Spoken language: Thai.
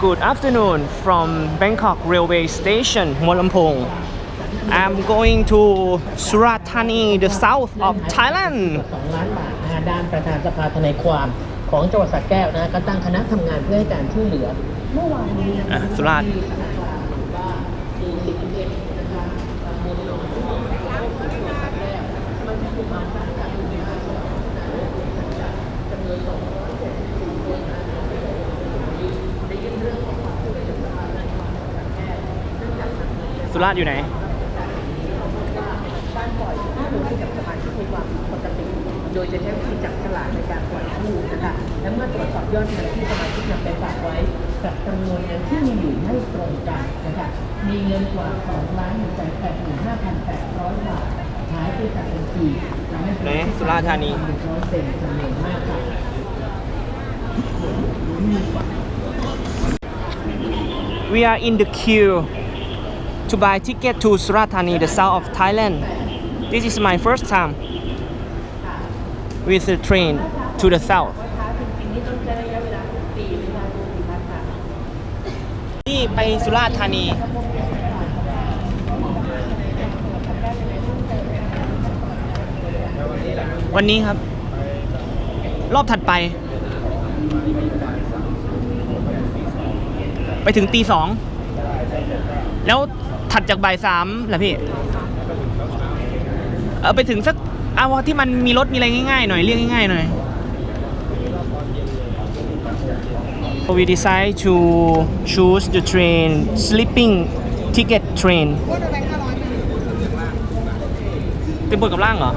Good afternoon from Bangkok Railway Station หัวลำโพง I'm going to Surat Thani the south of Thailand 2ล้านบาทนะฮะด้านประธานสภาทนายความของจังหวัดสระแก้วนะฮะก็ตั้งคณะทำงานเพื่อให้การช่วยเหลือเมื่อวานนี้นะอะสุราษฎร์ ที่ สุราษฎร์อยู่ไหนบ้านปล่อยถ้าหรือให้กับสมาชิกมีความผิดปกติโดยจะใช้วิธีจับฉลากในการปล่อยกู้นะคะและเมื่อตรวจสอบยอดเงินที่สมาชิกนำไปฝากไว้กับจำนวนเงินที่มีอยู่ไม่ตรงกันนะคะมีเงินกว่า2ล้าน1แสน8หมื่น5,800บาทหายไปจากบัญชีทำให้ไหนสุราษฎร์ธานีเดือดร้อนเป็นจำนวนมากค่ะ We are in the queue to buy ticket to Surat Thani, the south of Thailand. This is my first time with the train to the south. นี่ไปสุราษฎร์ธานี วันนี้ครับ รอบถัดไป ไปถึงตีสอง แล้วถัดจากบ่ายสามเหรอพี่เออไปถึงสักเอาที่มันมีรถมีอะไรง่ายๆหน่อยเรียกง่ายๆหน่อย We decide to choose the train sleeping ticket train เป็นบนกับล่างเหรอ